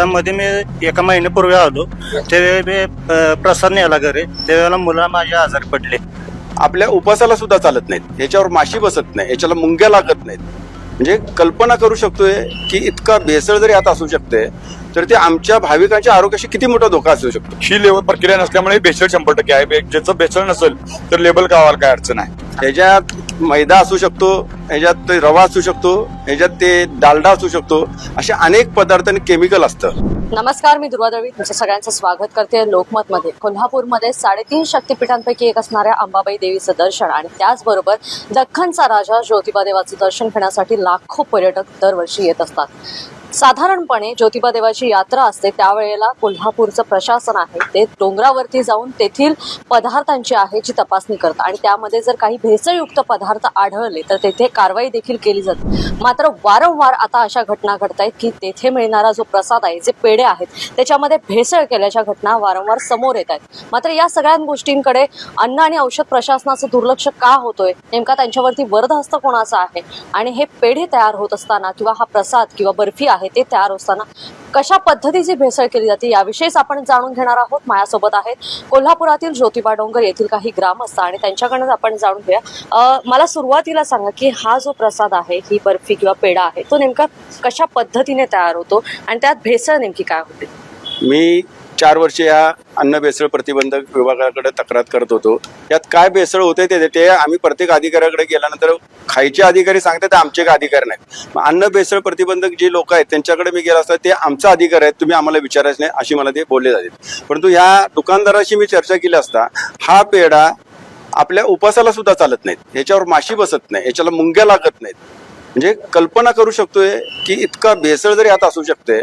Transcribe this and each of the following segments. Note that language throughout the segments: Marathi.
आता मध्ये मी एका महिन्यापूर्वी आलो. त्यावेळी मी अ, प्रसाद न्यायला घरी. त्यावेळेला मुलं माझे आजारी पडले. आपल्या उपासाला सुद्धा चालत नाहीत. याच्यावर माशी बसत नाही. याच्याला मुंग्या लागत नाहीत. म्हणजे कल्पना करू शकतोय की इतका भेसळ जरी आता असू शकते तर ते आमच्या भाविकांच्या आरोग्याशी किती मोठा धोका असू शकतो? ही लेवल प्रक्रिया नसल्यामुळे भेसळ शंभर टक्के आहे. बे- ज्याचं भेसळ नसेल तर लेबल गावाला काय अडचण आहे? ह्याच्यात मैदा असू शकतो ह्याच्यात ते रवा असू शकतो ह्याच्यात ते डालडा असू शकतो असे अनेक पदार्थ आणि केमिकल असतं. नमस्कार मी दुर्वा द्रविड. तुमचं सगळ्यांचं स्वागत करते लोकमतमध्ये. कोल्हापूरमध्ये साडेतीन शक्तिपीठांपैकी एक असणाऱ्या अंबाबाई देवीचं दर्शन आणि त्याचबरोबर दख्खनचा राजा ज्योतिबा देवाचं दर्शन घेण्यासाठी लाखो पर्यटक दरवर्षी येत असतात. साधारणपणे ज्योतिबा देवाची यात्रा असते त्यावेळेला कोल्हापूरचं प्रशासन आहे. ते डोंगरावरती जाऊन तेथील पदार्थांची आहे जी तपासणी करतात. आणि त्यामध्ये जर काही भेसळयुक्त पदार्थ आढळले तर तेथे कारवाई देखील केली जाते. मात्र वारंवार आता अशा घटना घडत आहेत की तेथे मिळणारा जो प्रसाद आहे जे पेढे आहेत त्याच्यामध्ये भेसळ केल्याच्या घटना वारंवार समोर येत आहेत. मात्र या सगळ्या गोष्टींकडे अन्न आणि औषध प्रशासनाचं दुर्लक्ष का होतोय? नेमका त्यांच्यावरती वरदहस्त कोणाचा आहे? आणि हे पेढे तयार होत असताना किंवा हा प्रसाद किंवा बर्फी आहे ते तयार असताना कशा पद्धतीची भेसळ केली जाते याविषयीच आपण जाणून घेणार आहोत. माझ्यासोबत आहेत कोल्हापुरातील ज्योतिबा डोंगर येथील काही ग्रामस्थ आणि त्यांच्याकडनं आपण जाणून घेऊया. मला सुरुवातीला सांगा की हा जो प्रसाद आहे ही बर्फी किंवा पेढा आहे तो नेमका कशा पद्धतीने तयार होतो आणि त्यात भेसळ नेमकी काय होते? मी चार वर्ष या अन्न भेसळ प्रतिबंधक विभागाकडे तक्रार करत होतो. यात काय भेसळ होते ते ते आम्ही प्रत्येक अधिकाऱ्याकडे गेल्यानंतर खायचे अधिकारी सांगतात आमचे काय अधिकारी नाहीत. अन्न भेसळ प्रतिबंधक जे लोक आहेत त्यांच्याकडे मी गेला असता ते आमचा अधिकार आहेत तुम्ही आम्हाला विचारायचं नाही अशी मला ते बोलले जाते परंतु ह्या दुकानदाराशी मी चर्चा केली असता हा पेढा आपल्या उपासाला सुद्धा चालत नाहीत. ह्याच्यावर माशी बसत नाही ह्याच्याला मुंग्या लागत नाहीत. म्हणजे कल्पना करू शकतोय की इतका भेसळ जरी आता असू शकते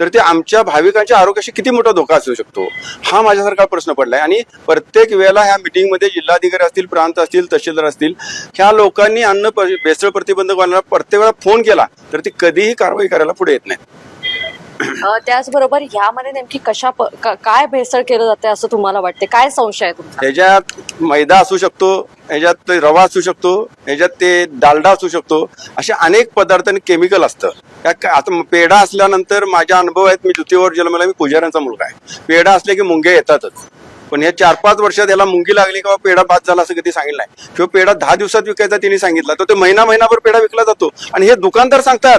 तर ते आमच्या भाविकांच्या आरोग्याशी किती मोठा धोका असू शकतो? हा माझ्यासारखा प्रश्न पडलाय. आणि प्रत्येक वेळेला ह्या मिटिंगमध्ये जिल्हाधिकारी असतील प्रांत असतील तहसीलदार असतील ह्या लोकांनी अन्न प- भेसळ प्रतिबंधकांना प्रत्येक वेळा फोन केला तर ती कधीही कारवाई करायला पुढे येत नाही. त्याचबरोबर ह्यामध्ये नेमकी कशा प- काय भेसळ केलं जाते असं तुम्हाला वाटते काय संशय आहे तुमचा? ह्याच्यात मैदा असू शकतो ह्याच्यात ते रवा असू शकतो ह्याच्यात ते डालडा असू शकतो असे अनेक पदार्थ आणि केमिकल असतं. आता पेढा असल्यानंतर माझ्या अनुभव आहेत मी द्वितीयवर जन्मला मी पुजाऱ्यांचा मुलगा आहे. पेढा असले की मुंग्या येतातच. पण या चार पाच वर्षात याला मुंगी लागली किंवा पेढा बाद झाला असं कधी सांगितलं नाही. किंवा पेढा दहा दिवसात विकायचा तिने सांगितला तर ते महिना महिनाभर पेढा विकला जातो. आणि हे दुकानदार सांगतात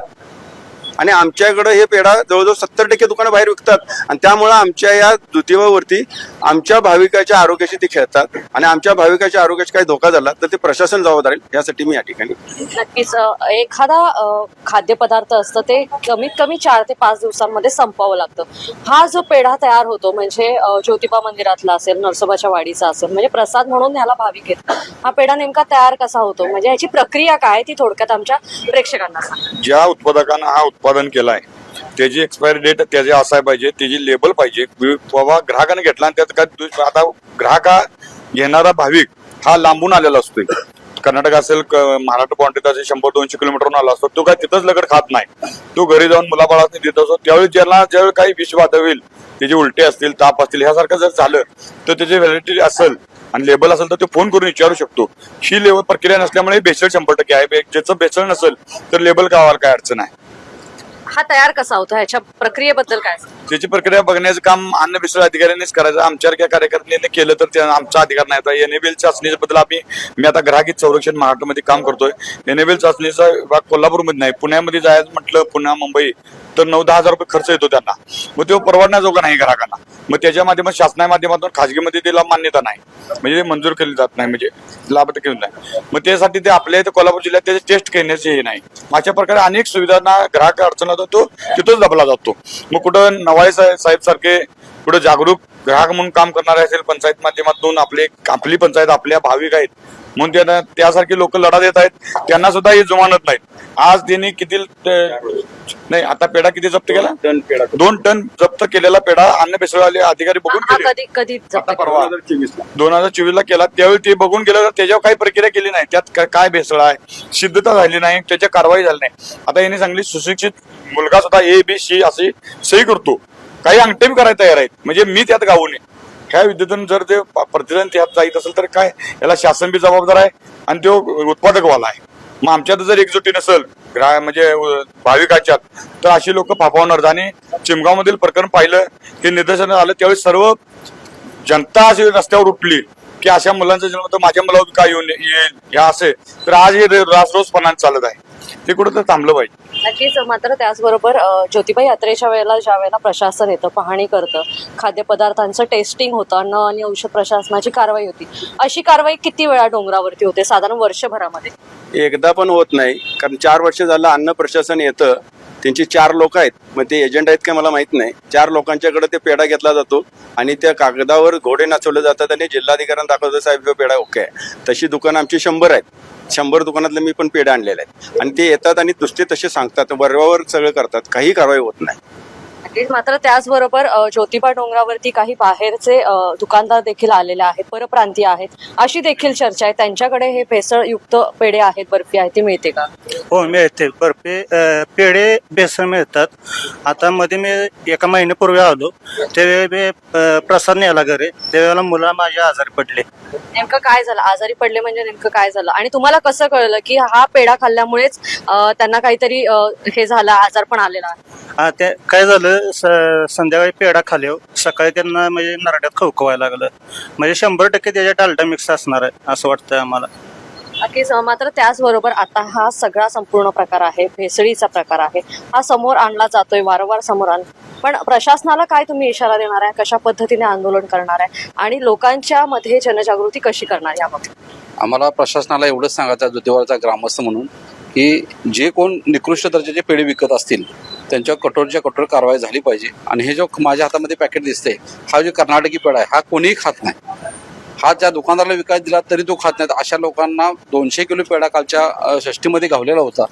आणि आमच्याकडे हे पेढा जवळजवळ सत्तर टक्के दुकानं बाहेर विकतात. आणि त्यामुळे आमच्या या द्वितीयवरती आमच्या भाविकाच्या आरोग्याशी ते खेळतात. आणि आमच्या भाविकाच्या आरोग्याचा काही धोका झाला तर ते प्रशासन जबाबदार यासाठी मी या ठिकाणी नक्कीच एखादा खाद्यपदार्थ असतं ते कमीत कमी चार ते पाच दिवसांमध्ये संपवावं लागतं. हा जो पेढा तयार होतो म्हणजे ज्योतिबा मंदिरातला असेल नरसोबाच्या वाडीचा असेल म्हणजे प्रसाद म्हणून ह्याला भाविक येत हा पेढा नेमका तयार कसा होतो? म्हणजे ह्याची प्रक्रिया काय आहे ती थोडक्यात आमच्या प्रेक्षकांना सांगा. ज्या उत्पादकानं हा उत्पादन उत्पादन केलं आहे त्याची एक्सपायरी डेट त्याची असाय पाहिजे त्याची लेबल पाहिजे. बाबा ग्राहकाने घेतला आणि त्यात काय आता ग्राहक हा घेणारा भाविक हा लांबून आलेला असतोय. कर्नाटक असेल महाराष्ट्र बाउंड्रीत असेल शंभर दोनशे किलोमीटरहून आला असतो. तो काय तिथंच लगड खात नाही. तो घरी जाऊन मुलाबाळाने देत असतो. त्यावेळी ज्याला ज्यावेळी काही विषबाधा होईल त्याचे उलटे असतील ताप असतील ह्यासारखं जर झालं तर त्याची व्हॅलिडिटी असेल आणि लेबल असेल तर तो फोन करून विचारू शकतो. ही लेवल प्रक्रिया नसल्यामुळे बेसळ शंभर टक्के आहे. ज्याचं बेसळ नसेल तर लेबल गावाला काय अडचण आहे? हा तयार कसा होतो? ह्याच्या प्रक्रियेबद्दल काय? त्याची प्रक्रिया बघण्याचं काम अन्न भेसळ अधिकाऱ्यांनीच करायचं. आमच्यासारख्या कार्यकर्त्यांनी केलं तर ते आमचा अधिकार नाही. आता एनएबीएल चाचणीबद्दल आम्ही मी आता ग्राहक संरक्षण महाराष्ट्रामध्ये काम करतोय. एनएबीएल चाचणीचा विभाग कोल्हापूरमध्ये नाही. पुण्यामध्ये जायचं म्हटलं पुण्या मुंबई. तर नऊ दहा हजार रुपये खर्च येतो त्यांना. मग तो परवडण्याजोगा नाही ग्राहकांना. मग त्याच्या माध्यमात शासना माध्यमातून खाजगीमध्ये त्याला मान्यता नाही. म्हणजे ते मंजूर केली जात नाही म्हणजे लाभ केली नाही मग त्यासाठी ते आपल्या इथे कोल्हापूर जिल्ह्यात त्याचे टेस्ट घेण्याचे हे नाही. अशा प्रकारे अनेक सुविधांना ग्राहक अडचण होतो तो तिथंच दबला जातो. मग कुठं नवाळे साहेब साहेब सारखे कुठं जागरूक ग्राहक म्हणून काम करणारे असेल पंचायत माध्यमातून आपले आपली पंचायत आपल्या भाविक आहेत म्हणून त्यांना त्यासारखे लोक लढा देत आहेत. त्यांना सुद्धा हे जुमानत नाहीत. आज त्यांनी किती नाही आता पेढा किती जप्त केला? टन पेढा. दोन टन जप्त केलेला पेढा अन्न भेसळवाले अधिकारी बघून कधी परवा. दोन हजार चोवीस ला. केला. त्यावेळी ते बघून गेलं तर त्याच्यावर काही प्रक्रिया केली नाही. त्यात काय- भेसळ आहे? सिद्धता झाली नाही. त्याच्या कारवाई झाली नाही. आता यांनी सांगली सुशिक्षित मुलगा सुद्धा ए बी सी अशी सही करतो. काही अंगठे करायला तयार आहेत. म्हणजे मी त्यात गावू नये ह्या विद्युतून जर ते प- प्रतिदान त्यात जाईत असेल तर काय? याला शासन बी जबाबदार आहे आणि तो उत्पादकवाला आहे. मग आमच्यात जर एकजुटी नसेल ग्रा म्हणजे भाविकाच्यात तर अशी लोक फाफावणार आणि चिमगावमधील प्रकरण पाहिलं हे निदर्शन आलं त्यावेळी सर्व जनता अशी रस्त्यावर उठली की अशा मुलांचा जन्म तर माझ्या मुलावर काय येऊन येईल ह्या असे. तर आज हे राजरोजपणाने चालत आहे. ते कुठं तर थांबलं पाहिजे. नक्कीच मात्र त्याचबरोबर ज्योतिबा यात्रेच्या वेळेला ज्या वेळेला प्रशासन येतं पाहणी करतं खाद्यपदार्थांचं टेस्टिंग होतं अन्न आणि औषध प्रशासनाची कारवाई होती. अशी कारवाई किती वेळा डोंगरावरती होते साधारण वर्षभरामध्ये? एकदा पण होत नाही कारण चार वर्ष झालं अन्न प्रशासन येतं. त्यांची चार लोक आहेत मग ते एजंट आहेत का मला माहीत नाही. चार लोकांच्याकडे ते पेढा घेतला जातो आणि त्या कागदावर घोडे नाचवले जातात आणि जिल्हाधिकाऱ्यांना दाखवतो साहेब पेढा ओके आहे. तशी दुकानं आमची शंभर आहेत. शंभर दुकानातले मी पण पेढा आणलेले आहेत. आणि ते येतात आणि दुसरे तसे सांगतात वरवावर सगळं करतात काही कारवाई होत नाही. नक्कीच मात्र त्याचबरोबर ज्योतिबा डोंगरावरती काही बाहेरचे दुकानदार देखील आलेले आहेत परप्रांतीय आहेत. अशी देखील चर्चा आहे. त्यांच्याकडे हे भेसळयुक्त पेढे आहेत बर्फी आहे ती मिळते का? हो मिळते. बर्फी पेढे बेसन मिळतात. आता मध्ये मी एका महिन्यापूर्वी आलो. त्यावेळी प्रसाद न्यायला घरी. त्यावेळेला मुलं माझी आजारी पडले. नेमकं काय झालं? आजारी पडले म्हणजे नेमकं काय झालं? आणि तुम्हाला कसं कळलं की हा पेढा खाल्ल्यामुळेच त्यांना काहीतरी हे झालं आजार पण आलेला? काय झालं? स- संध्याकाळी पेढा खाल्यावर सकाळी त्यांना म्हणजे नरड्यात खवखवायला लागलं. म्हणजे शंभर टक्के त्याच्यात डालडा मिक्स असणार आहे असं वाटतं आम्हाला. नक्कीच अ, मात्र त्याचबरोबर आता हा सगळा संपूर्ण प्रकार आहे भेसळीचा प्रकार आहे. हा समोर आणला जातोय वारंवार समोर आण पण प्रशासनाला काय तुम्ही इशारा देणार आहे? कशा पद्धतीने आंदोलन करणार आहे? आणि लोकांच्या मध्ये जनजागृती कशी करणार याबाबत? आम्हाला प्रशासनाला एवढंच सांगायचं आहे ग्रामस्थ म्हणून की जे कोण निकृष्ट दर्जाचे पेढे विकत असतील त्यांच्यावर कठोरच्या कठोर कारवाई झाली पाहिजे. आणि हे जो माझ्या हातामध्ये पॅकेट दिसते हा जो कर्नाटकी पेढा आहे हा कोणीही खात नाही. हा ज्या दुकानदाराला विकास दिला तरी तो खात नाही. अशा लोकांना दोनशे किलो पेढा कालच्या षष्टीमध्ये गावलेला होता.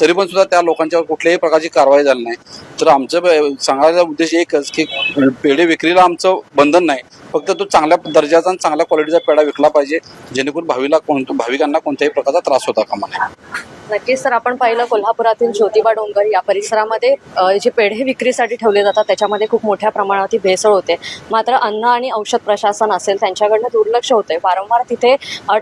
तरी पण सुद्धा त्या लोकांच्यावर कुठल्याही प्रकारची कारवाई झाली नाही. तर आमचं सांगायचा उद्देश एकच की पेढे विक्रीला आमचं बंधन नाही. फक्त तो चांगल्या दर्जाचा आणि चांगल्या क्वालिटीचा पेढा विकला पाहिजे. जेणेकरून भावीला कोण भाविकांना कोणत्याही प्रकारचा त्रास होता कामा नये. नक्कीच तर आपण पाहिलं कोल्हापुरातील ज्योतिबा डोंगर या परिसरामध्ये जे पेढे विक्रीसाठी ठेवले जातात त्याच्यामध्ये खूप मोठ्या प्रमाणात भेसळ होते. मात्र अन्न आणि औषध प्रशासन असेल त्यांच्याकडनं दुर्लक्ष होते वारंवार तिथे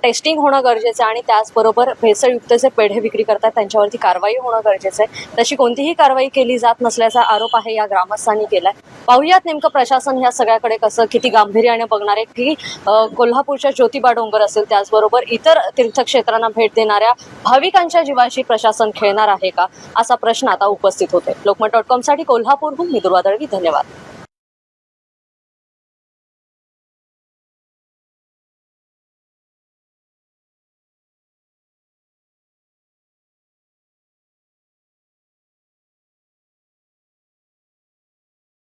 टेस्टिंग होणं गरजेचं आहे आणि त्याचबरोबर भेसळयुक्त जे पेढे विक्री करतात त्यांच्यावरती कारवाई होणं गरजेचं आहे. तशी कोणतीही कारवाई केली जात नसल्याचा आरोप आहे या ग्रामस्थांनी केलाय. पाहुयात नेमकं प्रशासन ह्या सगळ्याकडे कसं किती गांभीर्याने बघणार आहे की कोल्हापूरच्या ज्योतिबा डोंगर असेल त्याचबरोबर इतर तीर्थक्षेत्रांना भेट देणाऱ्या भाविकांच्या जीवांशी प्रशासन खेळणार आहे का? असा प्रश्न आता उपस्थित होते लोकमत डॉट कॉमसाठी कोल्हापूरहून मी दुर्वादळवी धन्यवाद.